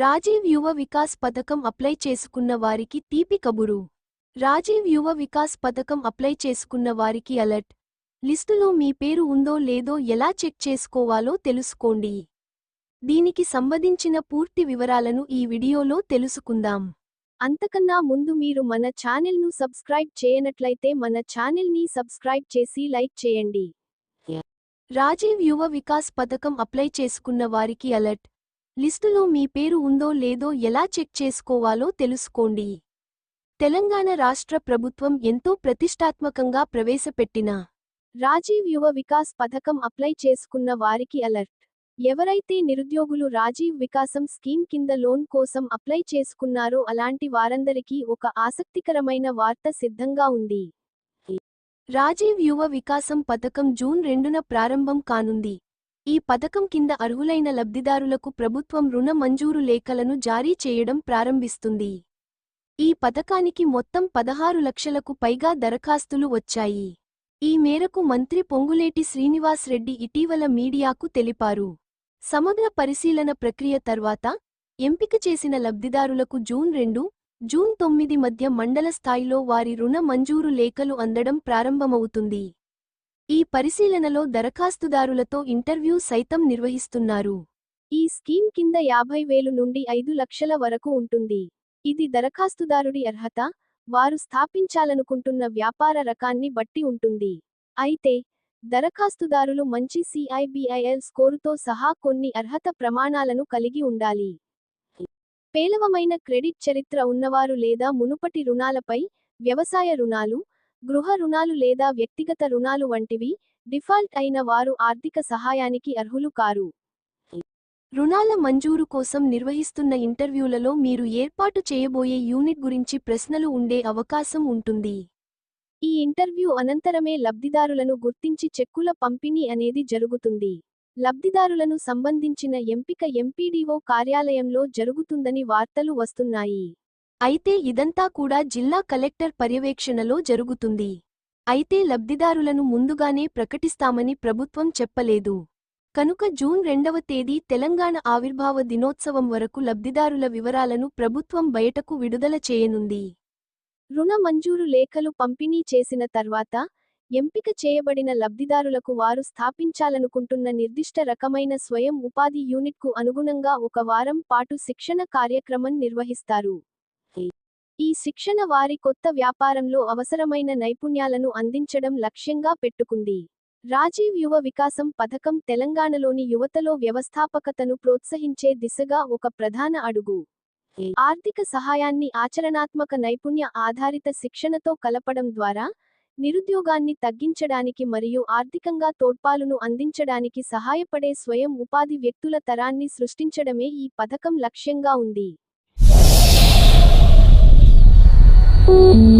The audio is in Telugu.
రాజీవ్ యువ వికాస్ పథకం అప్లై చేసుకున్న వారికి తీపి కబురు. రాజీవ్ యువ వికాస్ పథకం అప్లై చేసుకున్న వారికి అలర్ట్. లిస్టులో మీ పేరు ఉందో లేదో ఎలా చెక్ చేసుకోవాలో తెలుసుకోండి. దీనికి సంబంధించిన పూర్తి వివరాలను ఈ వీడియోలో తెలుసుకుందాం. అంతకన్నా ముందు మీరు మన ఛానెల్ను సబ్స్క్రైబ్ చేయనట్లయితే మన ఛానెల్ని సబ్స్క్రైబ్ చేసి లైక్ చేయండి. రాజీవ్ యువ వికాస్ పథకం అప్లై చేసుకున్న వారికి అలర్ట్. లిస్టులో మీ పేరు ఉందో లేదో ఎలా చెక్ చేసుకోవాలో తెలుసుకోండి. తెలంగాణ రాష్ట్ర ప్రభుత్వం ఎంతో ప్రతిష్టాత్మకంగా ప్రవేశపెట్టిన రాజీవ్ యువ వికాస్ పథకం అప్లై చేసుకున్న వారికి అలర్ట్. ఎవరైతే నిరుద్యోగులు రాజీవ్ వికాసం స్కీమ్ కింద లోన్ కోసం అప్లై చేసుకున్నారో అలాంటి వారందరికీ ఒక ఆసక్తికరమైన వార్త సిద్ధంగా ఉంది. రాజీవ్ యువ వికాసం పథకం జూన్ రెండున ప్రారంభం కానుంది. ఈ పథకం కింద అర్హులైన లబ్ధిదారులకు ప్రభుత్వం రుణ మంజూరు లేఖలను జారీ చేయడం ప్రారంభిస్తుంది. ఈ పథకానికి మొత్తం పదహారు లక్షలకు పైగా దరఖాస్తులు వచ్చాయి. ఈ మేరకు మంత్రి పొంగులేటి శ్రీనివాస్ రెడ్డి ఇటీవల మీడియాకు తెలిపారు. సమగ్ర పరిశీలన ప్రక్రియ తర్వాత ఎంపిక చేసిన లబ్ధిదారులకు జూన్ రెండు జూన్ తొమ్మిది మధ్య మండల స్థాయిలో వారి రుణ మంజూరు లేఖలు అందడం ప్రారంభమవుతుంది. ఈ పరిశీలనలో దరఖాస్తుదారులతో ఇంటర్వ్యూ సైతం నిర్వహిస్తున్నారు. ఈ స్కీమ్ కింద యాభై వేలు నుండి ఐదు లక్షల వరకు ఉంటుంది. ఇది దరఖాస్తుదారుడి అర్హత వారు స్థాపించాలనుకుంటున్న వ్యాపార రకాన్ని బట్టి ఉంటుంది. అయితే దరఖాస్తుదారులు మంచి సిఐబిఐఎల్ స్కోరుతో సహా కొన్ని అర్హత ప్రమాణాలను కలిగి ఉండాలి. పేలవమైన క్రెడిట్ చరిత్ర ఉన్నవారు లేదా మునుపటి రుణాలపై వ్యవసాయ రుణాలు గృహ రుణాలు లేదా వ్యక్తిగత రుణాలు వంటివి డిఫాల్ట్ అయిన వారు ఆర్థిక సహాయానికి అర్హులు కారు. రుణాల మంజూరు కోసం నిర్వహిస్తున్న ఇంటర్వ్యూలలో మీరు ఏర్పాటు చేయబోయే యూనిట్ గురించి ప్రశ్నలు ఉండే అవకాశం ఉంటుంది. ఈ ఇంటర్వ్యూ అనంతరమే లబ్ధిదారులను గుర్తించి చెక్కుల పంపిణీ అనేది జరుగుతుంది. లబ్ధిదారులను సంబంధించిన ఎంపిక ఎంపీడీఓ కార్యాలయంలో జరుగుతుందని వార్తలు వస్తున్నాయి. అయితే ఇదంతా కూడా జిల్లా కలెక్టర్ పర్యవేక్షణలో జరుగుతుంది. అయితే లబ్ధిదారులను ముందుగానే ప్రకటిస్తామని ప్రభుత్వం చెప్పలేదు. కనుక జూన్ రెండవ తేదీ తెలంగాణ ఆవిర్భావ దినోత్సవం వరకు లబ్ధిదారుల వివరాలను ప్రభుత్వం బయటకు విడుదల చేయనుంది. రుణ మంజూరు లేఖలు పంపిణీ చేసిన తర్వాత ఎంపిక చేయబడిన లబ్ధిదారులకు వారు స్థాపించాలనుకుంటున్న నిర్దిష్ట రకమైన స్వయం ఉపాధి యూనిట్కు అనుగుణంగా ఒక వారం పాటు శిక్షణ కార్యక్రమం నిర్వహిస్తారు. ఈ శిక్షణ వారి కొత్త వ్యాపారంలో అవసరమైన నైపుణ్యాలను అందించడం లక్ష్యంగా పెట్టుకుంది. రాజీవ్ యువ వికాసం పథకం తెలంగాణలోని యువతలో వ్యవస్థాపకతను ప్రోత్సహించే దిశగా ఒక ప్రధాన అడుగు. ఆర్థిక సహాయాన్ని ఆచరణాత్మక నైపుణ్య ఆధారిత శిక్షణతో కలపడం ద్వారా నిరుద్యోగాన్ని తగ్గించడానికి మరియు ఆర్థికంగా తోడ్పాలును అందించడానికి సహాయపడే స్వయం ఉపాధి వ్యక్తుల తరాన్ని సృష్టించడమే ఈ పథకం లక్ష్యంగా ఉంది. Thank.